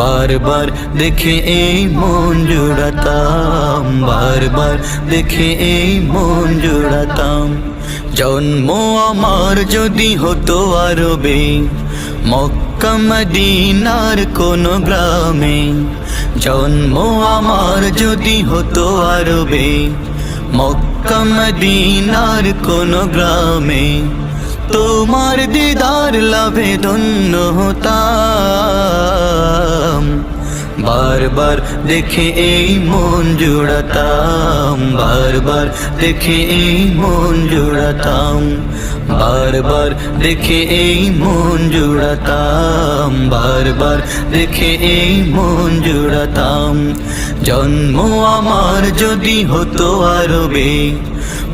বারবার দেখে এই মন জুড়াতাম বারবার দেখে এই মন জুড়াতাম জন্ম আমার যদি হতো আরবে মক্কা মদিনার কোন গ্রামে জন্ম আমার যদি হতো আরবে মক্কা মদিনার কোন গ্রামে তোমার দিদার লাভে ধন্য হতাম। বারবার দেখে এই মন জুড়াতাম, বারবার দেখে এই মন জুড়াতাম, বারবার দেখে এই মন জুড়াতাম, বারবার দেখে এই মন জুড়াতাম। জন্ম আমার যদি হতো আরবে,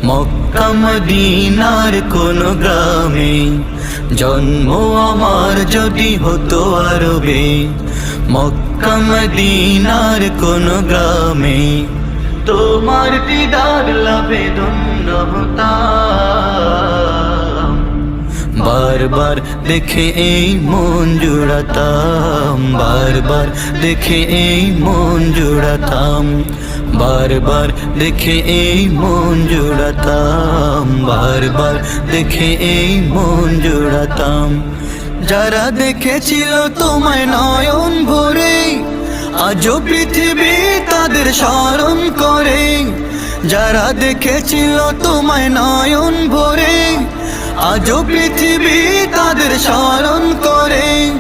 মক্কা মদিনার কোন গ্রামে, জন্ম আমার যদি হতো আরবে, মক্কা মদিনার কোন গ্রামে তোমার দিদার লাভে হতাম বারবার দেখে এই মন জুড়াতাম বারবার দেখে এই মন জুড়াতাম বারবার দেখে এই মন জুড়াতাম বারবার দেখে এই মন জুড়াতাম যারা দেখেছিল তোমায় নয়ন ভরে, আজও পৃথিবী তাদের স্মরণ করে। যারা দেখেছিল তোমায় নয়ন ভরে, আজও পৃথিবী তাদের স্মরণ করে।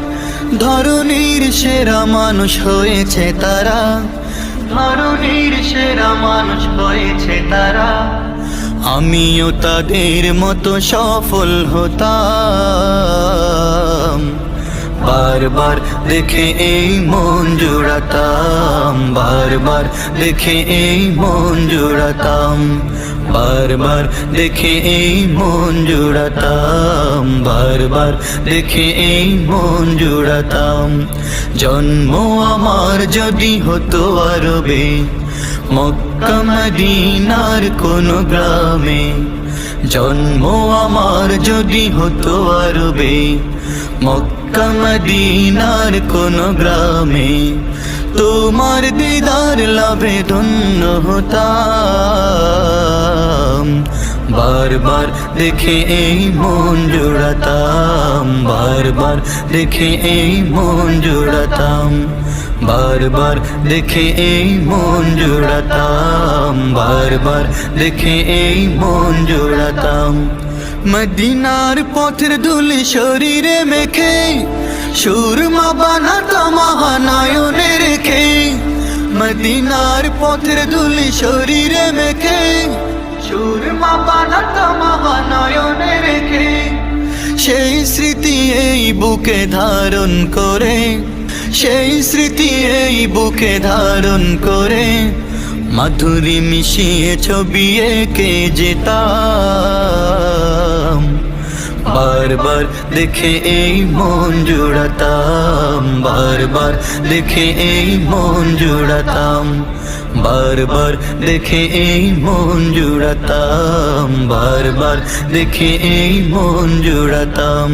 ধরনীর সেরা মানুষ হয়েছে তারা ধরনীর সেরা মানুষ হয়েছে তারা। আমিও তাদের মতো সফল হতাম। বারবার দেখে এই মন জোড়াতাম, বারবার দেখে এই মন জোড়াতাম, বারবার দেখে এই মন জোড়াতাম, বারবার দেখে এই মন জোড়াতাম। জন্ম আমার যদি হতো আরবে, মক্কা, মদিনার কোন গ্রামে জন্ম আমার যদি হতো আরবে, মক্কা, মদিনার কোন গ্রামে, তোমার দিদার লাভে ধন্য হতাম। বারবার দেখে এই মন জোড়াতাম, বারবার দেখে এই মন জোড়াতাম। বারবার দেখে এই মন জোড়াতাম, বারবার দেখে এই মন জোড়াতাম। মদিনার পথের ধুলি শরীরে মেখে, সুরমা বানাতাম মহানয়নে রেখে। মদিনার পথের ধুলি শরীরে মেখে, সুরমা বানাতাম মহানয়নে রেখে। সেই স্মৃতি এই বুকে ধারণ করে সেই স্মৃতি এই বুকে ধারণ করে মাধুরী মিশিয়ে ছবি এঁকে যেতাম। বারবার দেখে এই মন জোড়াতাম, বারবার দেখে এই মন জোড়াতাম, বারবার দেখে এই মন জোড়াতাম, বারবার দেখে এই মন জোড়াতাম।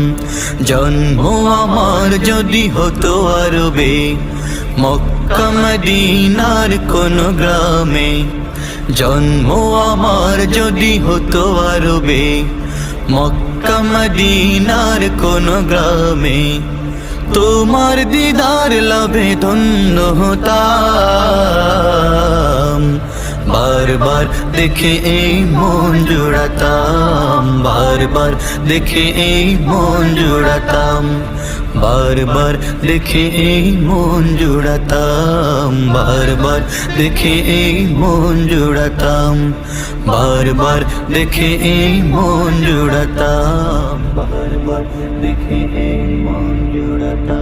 জন্ম আমার যদি হতো আরবে, মক্কা মদিনার কোন গ্রামে, জন্ম আমার যদি হতো আরবে মক্কা মদিনার কোন গ্রামে তোমার দিদার লাভে ধন্য হতাম। বারবার দেখে এই মন জোড়াতাম, বারবার দেখে এই মন জোড়াতাম। বারবার দেখে এই মন জুড়াতাম বারবার দেখে এই মন জুড়াতাম বারবার দেখে এই মন জুড়াতাম বারবার দেখে এই মন জোড়াতাম